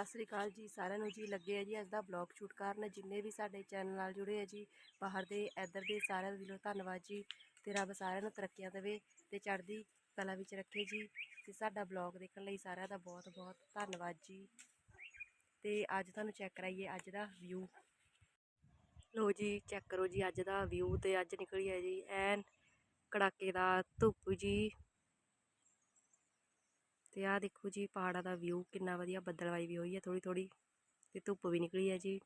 ਸਤਿ ਸ੍ਰੀ ਅਕਾਲ ਜੀ ਸਾਰਿਆਂ ਨੂੰ ਜੀ। ਲੱਗੇ ਆ ਜੀ ਅੱਜ ਦਾ ਬਲੌਗ ਸ਼ੂਟ ਕਰਨ। ਜਿੰਨੇ ਵੀ ਸਾਡੇ ਚੈਨਲ ਨਾਲ ਜੁੜੇ ਆ ਜੀ, ਬਾਹਰ ਦੇ, ਇੱਧਰ ਦੇ ਸਾਰਿਆਂ ਦਾ ਦਿਲੋਂ ਧੰਨਵਾਦ ਜੀ। ਤੇ ਰੱਬ ਸਾਰਿਆਂ ਨੂੰ ਤਰੱਕੀਆਂ ਦੇਵੇ ਤੇ ਚੜ੍ਹਦੀ ਕਲਾ ਵਿੱਚ ਰੱਖੇ ਜੀ। ਤੇ ਸਾਡਾ ਬਲੌਗ ਦੇਖਣ ਲਈ ਸਾਰਿਆਂ ਦਾ ਬਹੁਤ ਬਹੁਤ ਧੰਨਵਾਦ ਜੀ। ਤੇ ਅੱਜ ਤੁਹਾਨੂੰ ਚੈੱਕ ਕਰਾਈਏ ਅੱਜ ਦਾ ਵਿਊ ਲੋ ਜੀ ਚੈੱਕ ਕਰੋ ਜੀ ਅੱਜ ਦਾ ਵਿਊ ਤੇ ਅੱਜ ਨਿਕਲੀ ਹੈ ਜੀ ਐਨ ਕੜਾਕੇ ਦਾ ਧੁੱਪ ਜੀ। ਤੇ ਆਹ ਦੇਖੋ ਜੀ, ਪਹਾੜਾਂ ਦਾ ਵਿਊ ਕਿੰਨਾ ਵਧੀਆ ਬੱਦਲਵਾਈ ਵੀ ਹੋਈ ਹੈ ਥੋੜੀ ਥੋੜੀ ਤੇ ਧੁੱਪ ਵੀ ਨਿਕਲੀ ਹੈ ਜੀ।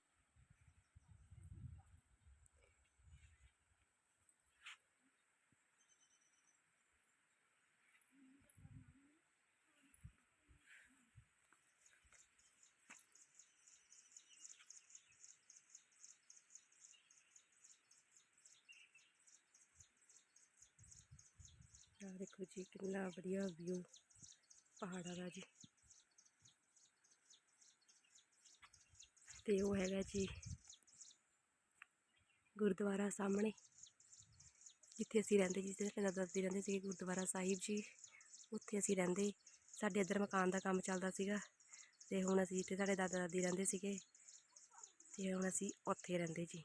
ਆਹ ਦੇਖੋ ਜੀ, ਕਿੰਨਾ ਵਧੀਆ ਵਿਊ ਪਹਾੜਾਂ ਦਾ ਜੀ। ਤੇ ਉਹ ਹੈਗਾ ਜੀ ਗੁਰਦੁਆਰਾ ਸਾਹਮਣੇ, ਜਿੱਥੇ ਅਸੀਂ ਰਹਿੰਦੇ ਜੀ, ਜਿੱਥੇ ਸਾਡੇ ਦਾਦਾ ਜੀ ਰਹਿੰਦੇ ਸੀਗੇ ਗੁਰਦੁਆਰਾ ਸਾਹਿਬ ਜੀ, ਉੱਥੇ ਅਸੀਂ ਰਹਿੰਦੇ। ਸਾਡੇ ਇੱਧਰ ਮਕਾਨ ਦਾ ਕੰਮ ਚੱਲਦਾ ਸੀਗਾ ਤੇ ਹੁਣ ਅਸੀਂ ਜਿੱਥੇ ਸਾਡੇ ਦਾਦਾ ਦਾਦੀ ਰਹਿੰਦੇ ਸੀਗੇ, ਤੇ ਹੁਣ ਅਸੀਂ ਉੱਥੇ ਰਹਿੰਦੇ ਜੀ।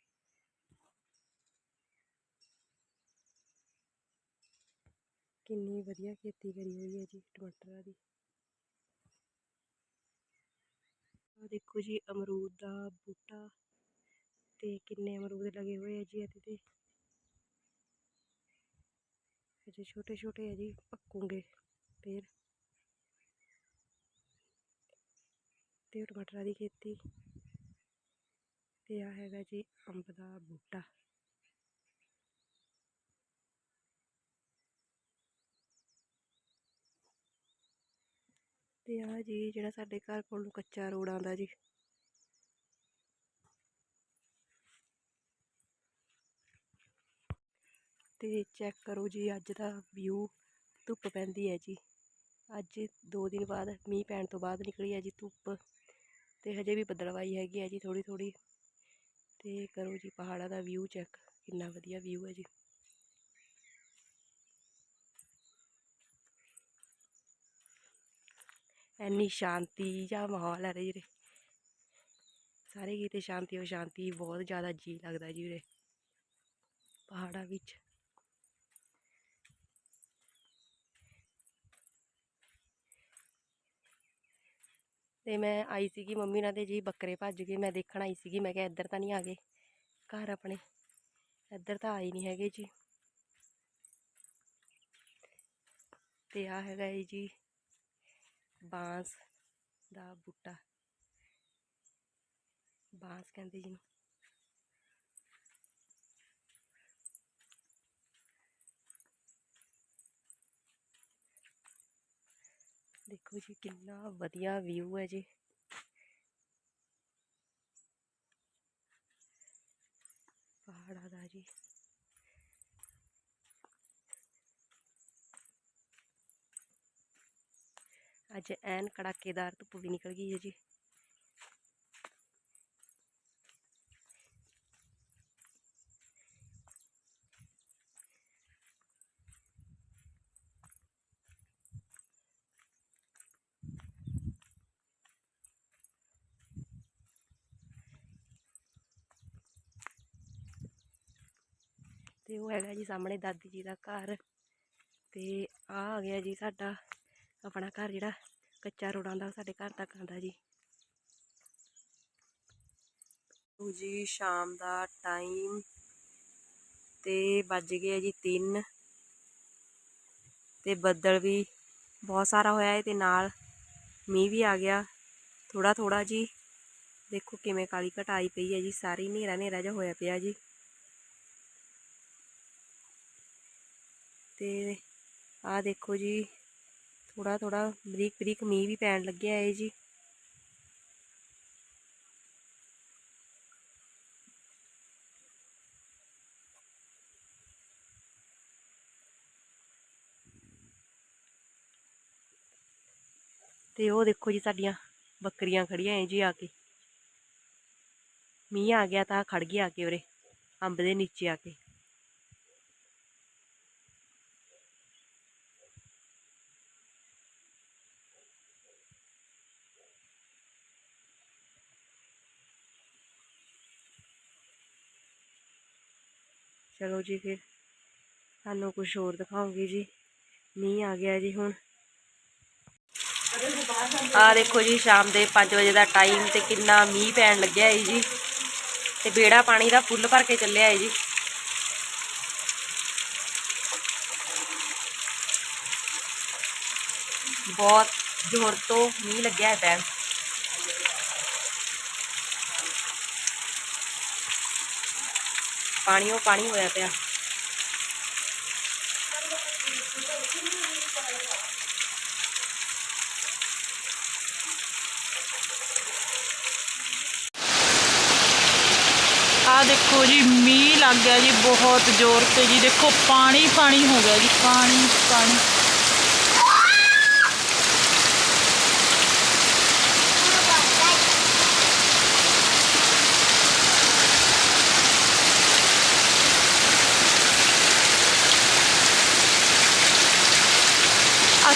ਕਿੰਨੀ ਵਧੀਆ ਖੇਤੀ ਕਰੀ ਹੋਈ ਹੈ ਜੀ ਟਮਾਟਰਾਂ ਦੀ। ਆਹ ਦੇਖੋ ਜੀ, ਅਮਰੂਦ ਦਾ ਬੂਟਾ ਤੇ ਕਿੰਨੇ ਅਮਰੂਦ ਲੱਗੇ ਹੋਏ ਆ ਜੀ ਇਹਦੇ ਤੇ। ਅਜੇ ਛੋਟੇ ਛੋਟੇ ਆ ਜੀ, ਪੱਕੂਗੇ ਫੇਰ। ਤੇ ਟਮਾਟਰਾਂ ਦੀ ਖੇਤੀ। ਤੇ ਆ ਹੈਗਾ ਜੀ ਅੰਬ ਦਾ ਬੂਟਾ। ਤੇ ਆ ਜੀ ਜਿਹੜਾ ਸਾਡੇ ਘਰ ਕੋਲ ਨੂੰ ਕੱਚਾ ਰੋਡ ਆਉਂਦਾ ਜੀ। ਤੇ ਚੈੱਕ ਕਰੋ ਜੀ, ਅੱਜ ਦਾ ਵਿਊ ਧੁੱਪ ਪੈਂਦੀ ਹੈ ਜੀ। ਅੱਜ ਦੋ ਦਿਨ ਬਾਅਦ ਮੀਂਹ ਪੈਣ ਤੋਂ ਬਾਅਦ ਨਿਕਲੀ ਹੈ ਜੀ ਧੁੱਪ। ਤੇ ਹਜੇ ਵੀ ਬੱਦਲਵਾਈ ਹੈਗੀ ਹੈ ਜੀ ਥੋੜੀ ਥੋੜੀ ਤੇ ਕਰੋ ਜੀ, ਪਹਾੜਾਂ ਦਾ ਵਿਊ ਚੈੱਕ। ਕਿੰਨਾ ਵਧੀਆ ਵਿਊ ਹੈ ਜੀ। ਇੰਨੀ ਸ਼ਾਂਤੀ ਜਿਹਾ ਮਾਹੌਲ ਹੈ ਜੀ ਸਾਰੇ ਕਿਤੇ ਸ਼ਾਂਤੀ ਹੋ ਸ਼ਾਂਤੀ ਬਹੁਤ ਜ਼ਿਆਦਾ ਜੀ ਲੱਗਦਾ ਜੀ ਉਰੇ ਪਹਾੜਾਂ ਵਿੱਚ। ਤੇ ਮੈਂ ਆਈ ਸੀਗੀ ਮੰਮੀ ਨਾਲ ਤੇ ਜੀ ਬੱਕਰੇ ਭੱਜ ਗਏ, ਮੈਂ ਦੇਖਣ ਆਈ ਸੀਗੀ, ਮੈਂ ਕਿਹਾ ਇੱਧਰ ਤਾਂ ਨਹੀਂ ਆ ਗਏ, ਘਰ ਆਪਣੇ। ਇੱਧਰ ਤਾਂ ਆਏ ਨਹੀਂ ਹੈਗੇ ਜੀ। ਤੇ ਆ ਹੈਗਾ ਇਹ ਜੀ ਬਾਂਸ ਦਾ ਬੂਟਾ। ਬਾਂਸ ਕਹਿੰਦੇ ਜਿਹਨੂੰ ਦੇਖੋ ਜੀ, ਕਿੰਨਾ ਵਧੀਆ ਵਿਊ ਹੈ ਜੀ। ਪਹਾੜਾਂ ਦਾ ਜੀ। ਅੱਜ ਐਨ ਕੜਾਕੇਦਾਰ ਧੁੱਪ ਵੀ ਨਿਕਲ ਗਈ ਹੈ ਜੀ। ਤੇ ਉਹ ਹੈਗਾ ਜੀ ਸਾਹਮਣੇ ਦਾਦੀ ਜੀ ਦਾ ਘਰ ਤੇ ਆ ਆ ਗਿਆ ਜੀ ਸਾਡਾ ਆਪਣਾ ਘਰ ਜਿਹੜਾ ਕੱਚਾ ਰੋੜਾਂ ਦਾ, ਸਾਡੇ ਘਰ ਤੱਕ ਆਉਂਦਾ ਜੀ। ਲਓ ਜੀ, ਸ਼ਾਮ ਦਾ ਟਾਈਮ ਤੇ ਵੱਜ ਗਏ ਜੀ 3 ਤੇ ਬੱਦਲ ਵੀ ਬਹੁਤ ਸਾਰਾ ਹੋਇਆ ਹੈ ਤੇ ਨਾਲ ਮੀਂਹ ਵੀ ਆ ਗਿਆ। ਥੋੜਾ ਥੋੜਾ ਜੀ। ਦੇਖੋ ਕਿਵੇਂ ਕਾਲੀ ਘਟਾਈ ਪਈ ਹੈ ਜੀ, ਸਾਰੀ ਹਨੇਰਾ ਹਨੇਰਾ ਜਿਹਾ ਹੋਇਆ ਪਿਆ ਜੀ। ਤੇ ਆਹ ਦੇਖੋ ਜੀ ਥੋੜਾ ਥੋੜਾ ਬਰੀਕ ਬਰੀਕ ਮੀਂਹ ਵੀ ਪੈਣ ਲੱਗਿਆ ਹੈ ਜੀ। ਤੇ ਉਹ ਦੇਖੋ ਜੀ ਸਾਡੀਆਂ ਬੱਕਰੀਆਂ ਖੜੀਆਂ ਐ ਜੀ ਆ ਕੇ। ਮੀਂਹ ਆ ਗਿਆ ਤਾਂ ਖੜ ਗਿਆ ਆ ਕੇ ਉਰੇ, ਅੰਬ ਦੇ ਨੀਚੇ ਆ ਕੇ। ਚਲੋ ਜੀ ਫਿਰ। ਤੁਹਾਨੂੰ ਕੁਝ ਹੋਰ ਦਿਖਾਉਂਗੀ ਜੀ। ਮੀਂਹ ਆ ਗਿਆ ਜੀ ਹੁਣ। ਆ ਦੇਖੋ ਜੀ, ਸ਼ਾਮ ਦੇ 5 ਵਜੇ ਦਾ ਟਾਈਮ ਤੇ ਕਿੰਨਾ ਮੀਂਹ ਪੈਣ ਲੱਗਿਆ ਹੈ ਜੀ। ਤੇ ਬੇੜਾ ਪਾਣੀ ਦਾ ਫੁੱਲ ਭਰ ਕੇ ਚੱਲਿਆ ਹੈ ਜੀ। ਬਹੁਤ ਜ਼ੋਰ ਤੋਂ ਮੀਂਹ ਲੱਗਿਆ ਹੈ ਪੈਣ ਪਾਣੀ, ਉਹ ਪਾਣੀ ਹੋਇਆ ਪਿਆ। ਆ ਦੇਖੋ ਜੀ, ਮੀਂਹ ਲੱਗ ਗਿਆ ਜੀ, ਬਹੁਤ ਜ਼ੋਰ ਤੇ ਜੀ। ਦੇਖੋ ਪਾਣੀ ਪਾਣੀ ਹੋ ਗਿਆ ਜੀ, ਪਾਣੀ ਪਾਣੀ।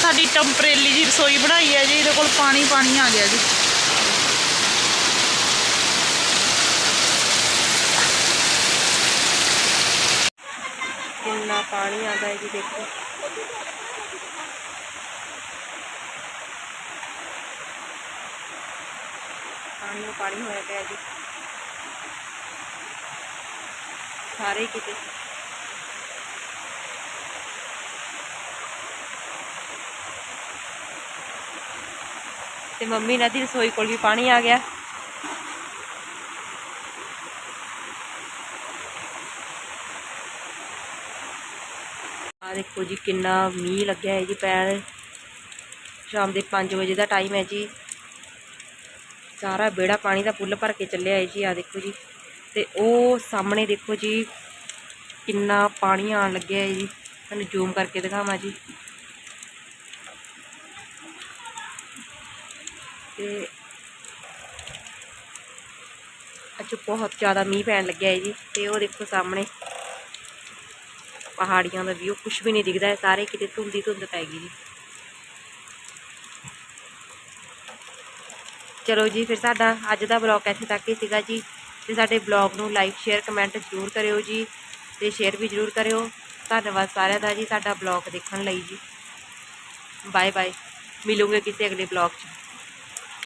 ਸਾਡੀ ਟੰਪਰੇਲੀ ਜੀ ਰਸੋਈ ਬਣਾਈ ਹੈ ਜੀ, ਇਹਦੇ ਕੋਲ ਪਾਣੀ ਪਾਣੀ ਆ ਗਿਆ ਜੀ। ਕਿੰਨਾ ਪਾਣੀ ਆਉਂਦਾ ਹੈ ਜੀ, ਦੇਖੋ। ਪਾਣੀ ਪਾਣੀ ਹੋਇਆ ਪਿਆ ਜੀ। ਸਾਰੇ ਕਿਤੇ। ਤੇ ਮੰਮੀ ਇਹਨਾਂ ਦੀ ਰਸੋਈ ਕੋਲ ਵੀ ਪਾਣੀ ਆ ਗਿਆ। ਆ ਦੇਖੋ ਜੀ ਕਿੰਨਾ ਮੀਂਹ ਲੱਗਿਆ ਹੈ ਜੀ ਪੈਣ ਸ਼ਾਮ ਦੇ 5 ਵਜੇ ਦਾ ਟਾਈਮ ਹੈ ਜੀ। ਸਾਰਾ ਬੇੜਾ ਪਾਣੀ ਦਾ ਫੁੱਲ ਭਰ ਕੇ ਚੱਲਿਆ ਹੈ ਜੀ ਆ ਦੇਖੋ ਜੀ। ਤੇ ਉਹ ਸਾਹਮਣੇ ਦੇਖੋ ਜੀ, ਕਿੰਨਾ ਪਾਣੀ ਆਉਣ ਲੱਗਿਆ ਹੈ ਜੀ। ਤੁਹਾਨੂੰ ਜ਼ੂਮ ਕਰਕੇ ਦਿਖਾਵਾਂ ਜੀ। ਤੇ ਅੱਜ ਬਹੁਤ ਜ਼ਿਆਦਾ ਮੀਂਹ ਪੈਣ ਲੱਗਿਆ ਹੈ ਜੀ, ਤੇ ਉਹ ਦੇਖੋ ਸਾਹਮਣੇ ਪਹਾੜੀਆਂ ਦਾ ਵਿਊ ਕੁਝ ਵੀ ਨਹੀਂ ਦਿਖਦਾ ਹੈ, ਸਾਰੇ ਕਿਤੇ ਧੁੰਦੀ ਧੁੰਦ ਪੈ ਗਈ ਜੀ। ਚਲੋ ਜੀ, ਫਿਰ ਸਾਡਾ ਅੱਜ ਦਾ ਬਲੌਗ ਇੱਥੇ ਤੱਕ ਹੀ ਸੀਗਾ ਜੀ, ਤੇ ਸਾਡੇ ਬਲੌਗ ਨੂੰ ਲਾਈਕ ਸ਼ੇਅਰ ਕਮੈਂਟ ਜ਼ਰੂਰ ਕਰਿਓ ਜੀ, ਤੇ ਸ਼ੇਅਰ ਵੀ ਜ਼ਰੂਰ ਕਰਿਓ। ਧੰਨਵਾਦ ਸਾਰਿਆਂ ਦਾ ਜੀ, ਸਾਡਾ ਬਲੌਗ ਦੇਖਣ ਲਈ ਜੀ। ਬਾਏ ਬਾਏ ਮਿਲੂਗੇ ਕਿਸੇ ਅਗਲੇ ਬਲੌਗ 'ਚ।